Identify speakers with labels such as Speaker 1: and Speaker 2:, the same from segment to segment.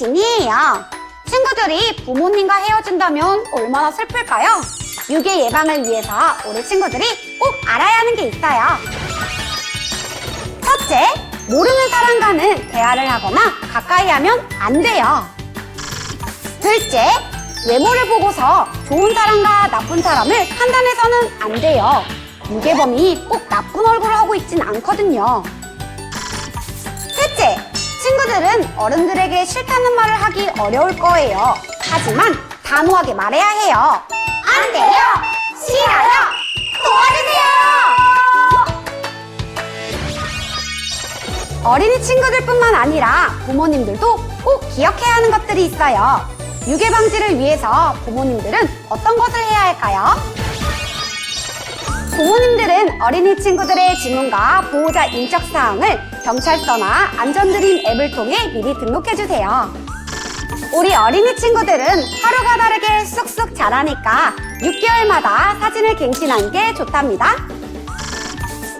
Speaker 1: 예방이에요. 친구들이 부모님과 헤어진다면 얼마나 슬플까요? 유괴 예방을 위해서 우리 친구들이 꼭 알아야 하는 게 있어요. 첫째, 모르는 사람과는 대화를 하거나 가까이 하면 안 돼요. 둘째, 외모를 보고서 좋은 사람과 나쁜 사람을 판단해서는 안 돼요. 유괴범이 꼭 나쁜 얼굴을 하고 있진 않거든요. 어른들에게 싫다는 말을 하기 어려울 거예요. 하지만 단호하게 말해야 해요. 안 돼요! 싫어요! 도와주세요! 어린이 친구들뿐만 아니라 부모님들도 꼭 기억해야 하는 것들이 있어요. 유괴 방지를 위해서 부모님들은 어떤 것을 해야 할까요? 부모님들은 어린이 친구들의 지문과 보호자 인적 사항을 경찰서나 안전드림 앱을 통해 미리 등록해 주세요. 우리 어린이 친구들은 하루가 다르게 쑥쑥 자라니까 6개월마다 사진을 갱신하는 게 좋답니다.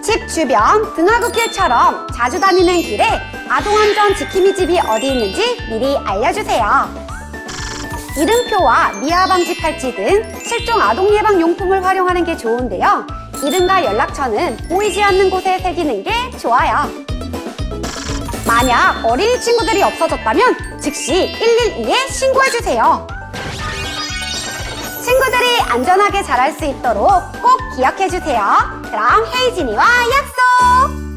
Speaker 1: 집 주변 등하굣길처럼 자주 다니는 길에 아동안전 지킴이 집이 어디 있는지 미리 알려주세요. 이름표와 미아 방지 팔찌 등 실종 아동 예방 용품을 활용하는 게 좋은데요. 이름과 연락처는 보이지 않는 곳에 새기는 게 좋아요. 만약 어린이 친구들이 없어졌다면 즉시 112에 신고해주세요. 친구들이 안전하게 자랄 수 있도록 꼭 기억해주세요. 그럼 헤이진이와 약속!